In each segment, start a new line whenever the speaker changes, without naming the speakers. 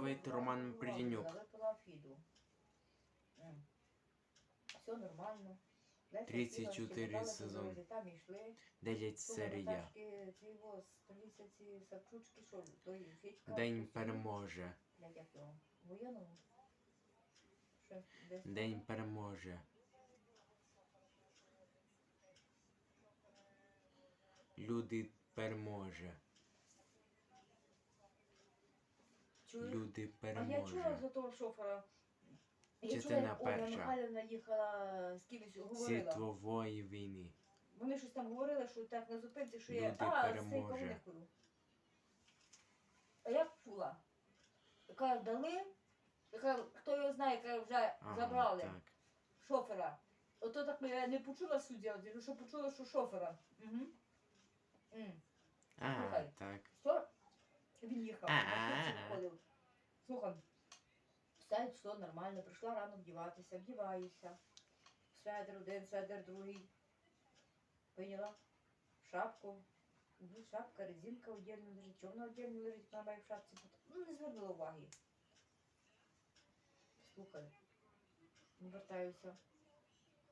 Виявити Роман Придінюк.
Все нормально.
34 сезон.
по дорозі, Там
9 серія. День переможе.
Десь
День переможе. Люди переможе.
Чуєш?
Люди
А я чула за того шофера. Я чула,
Частина
як Ольга
перша.
Михайлівна їхала з кимось говорила.
Світової війни.
Вони щось там говорили, що так на зупинці, що я
Люди
а,
переможе.
цей кого не курю. А я чула. Яка дали, яка, хто його знає, яка вже
Ага,
забрали
так.
шофера. Ото так я не почула суддя, що почула, що шофера. Угу.
А,
Слухай.
так.
Що? Він їхав. Слухай, все, все нормально, прийшла рано вдіватися, вдіваюся. Сведер один, сведер другий. Поняла? Шапку. Ну, шапка, резинка отдельно лежить. Чого вона отдельно лежить, має в шапці. Ну, не звернула уваги. Слухай. Не вертаюся.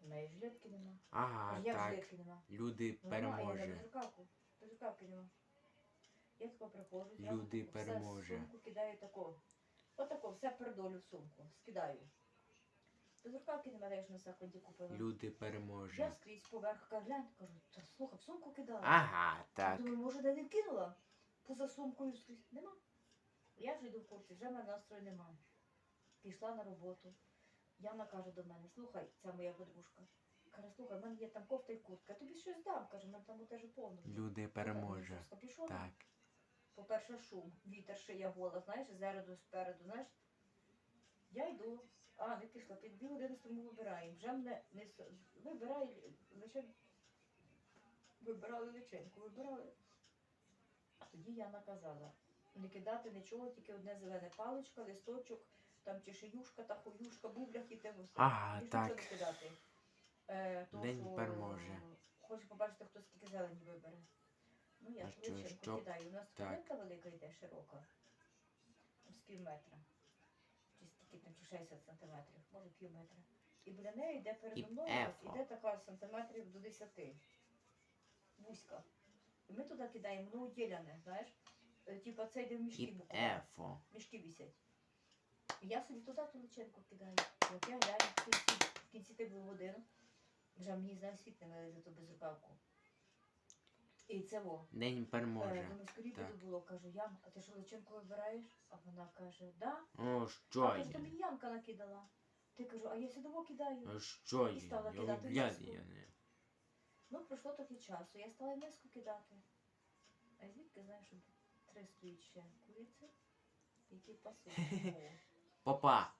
У неї жилетки нема.
Ага, так.
жилетки нема?
Люди
нема, я на
переможе.
безрукавку. Безрукавки нема. Я тако приходжу,
Люди
все
переможе.
в сумку кидаю тако. Отако, все передолю в сумку. Скидаю. Безрукавки нема, я ж на секунді купила.
Люди
Я скрізь поверх глянь, кажу, та слухай, в сумку кидала.
Ага, так.
Думаю, може, де не кинула? Поза сумкою скрізь. Нема. Я вже йду в курсі, вже в мене настрою нема. Пішла на роботу. Яна каже до мене, слухай, ця моя подружка. Каже, слухай, в мене є там кофта і куртка, тобі щось дам. Каже, в мене там теж повно.
Люди переможе. Так.
По-перше, шум, вітер, шия гола, знаєш, ззереду, спереду, знаєш. Я йду, а, не пішла, під дві години тому вибираємо. Вже мене не вибирай лише вибирали личинку, вибирали. Тоді я наказала. Не кидати нічого, тільки одне зелене паличка, листочок, там чи шиюшка та хуюшка, бублях і те все.
Ага,
Більше нічого
так.
не кидати. Е, то,
День
що
переможе.
Хочу побачити, хто скільки зелені вибере. Ну, я ж личинку кидаю. У нас
Так.
велика йде, широка. З пів метра. Чи скільки там, чи 60 сантиметрів, може пів метра. І біля неї йде передо мною, йде така сантиметрів до 10. Вузька. І ми туди кидаємо, ну, уділяне, знаєш. Е, Типа це йде в мішки буквально. Мішки висять. І я собі туди ту личинку кидаю. От я глянь, в кінці, в кінці ти був годину. Вже мені знає світ не вилезе ту безрукавку. І це во.
День
Е,
переможе.
Думаю, скоріше
Так.
тут було, кажу, Ям, а ти що личинку вибираєш? А вона каже, да.
О,
А
що
ти ж то
є?
мені Янка накидала. Ти кажу, а я сюди кидаю.
А що
І
є?
стала
Я
кидати миску.
я не.
Ну, пройшло трохи часу. Я стала миску кидати. А звідки знаєш, що три стоїть ще куриці, які пасуть. О.
Попа.